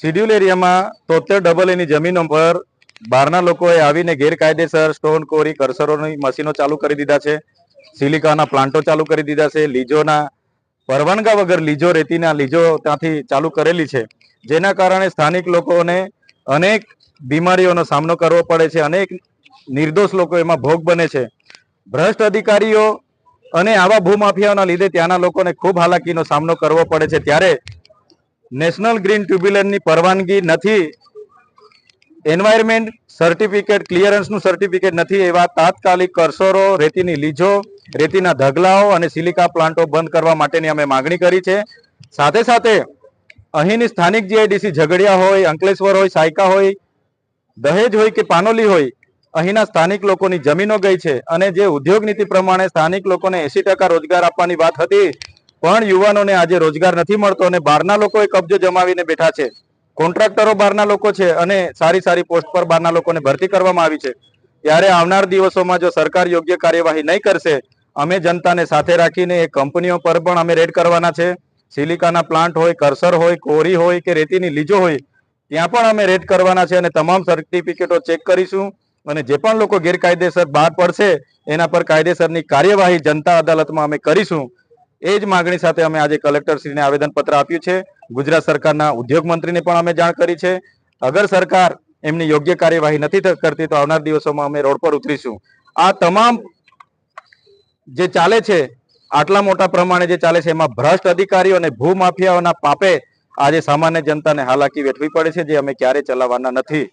Schedule એરિયામાં તોતેર double એની જમીનો પર બહારના લોકોએ આવીને ગેરકાયદેસર સ્ટોન કોરી કરસરોની મશીનો ચાલુ કરી દીધા છે. સિલિકાના પ્લાન્ટો ચાલુ કરી દીધા છે. લીજોના, પરવાનગા વગર લીજો રેતીના લીજો ત્યાંથી ચાલુ કરેલી છે. જેના કારણે સ્થાનિક લોકોને અનેક બીમારીઓનો સામનો કરવો પડે છે. અનેક નિર્દોષ લોકો એમાં ભોગ બને છે. ભ્રષ્ટ અધિકારીઓ અને આવા ભૂમાફિયાઓના લીધે ત્યાંના લોકોને ખૂબ હાલાકીનો સામનો કરવો પડે છે. ત્યારે નેશનલ ગ્રીન ટ્યુબ્યુલનની પરવાનગી નથી. એન્વાયરમેન્ટ સર્ટિફિકેટ, ક્લિયરન્સનું સર્ટિફિકેટ નથી એવા તાત્કાલિક કરસરો રેતીની લીજો, રેતીના ધગલાઓ અને સિલિકા પ્લાન્ટો બંધ કરવા માટેની અમે માગણી કરી છે. સાથે સાથે અહીંની સ્થાનિક જીઆઈડીસી ઝઘડિયા હોય, અંકલેશ્વર હોય, સાયકા હોય, દહેજ હોય કે પાનોલી હોય, અહીંના સ્થાનિક લોકોની જમીનો ગઈ છે અને જે ઉદ્યોગ નીતિ પ્રમાણે સ્થાનિક લોકોને એસી રોજગાર આપવાની વાત હતી પણ યુવાનોને આજે રોજગાર નથી મળતો અને બહારના લોકોએ કબજો જમાવીને બેઠા છે. કોન્ટ્રાક્ટરો બહારના લોકો છે અને સારી સારી પોસ્ટ પર બહારના લોકોને ભરતી કરવામાં આવી છે. ત્યારે આવનાર દિવસોમાં જો સરકાર યોગ્ય કાર્યવાહી નહીં કરશે, અમે જનતાને સાથે રાખીને એ કંપનીઓ પર પણ અમે રેડ કરવાના છે. સિલિકાના પ્લાન્ટ હોય, કરસર હોય, કોરી હોય કે રેતીની લીજો હોય, ત્યાં પણ અમે રેડ કરવાના છે અને તમામ સર્ટિફિકેટો ચેક કરીશું અને જે પણ લોકો ગેરકાયદેસર બહાર પડશે, એના પર કાયદેસરની કાર્યવાહી જનતા અદાલતમાં અમે કરીશું. એ જ માગણી સાથે અમે આજે કલેક્ટરશ્રીને આવેદનપત્ર આપ્યું છે. ગુજરાત સરકારના ઉદ્યોગ મંત્રીને પણ અમે જાણ કરી છે. અગર સરકાર એમની યોગ્ય કાર્યવાહી નથી કરતી તો આવનાર દિવસોમાં અમે રોડ પર ઉતરીશું. આ તમામ જે ચાલે છે, આટલા મોટા પ્રમાણે જે ચાલે છે, એમાં ભ્રષ્ટ અધિકારીઓ અને ભૂમાફિયાઓના પાપે આજે સામાન્ય જનતાને હાલાકી વેઠવી પડે છે, જે અમે ક્યારે ચલાવવાના નથી.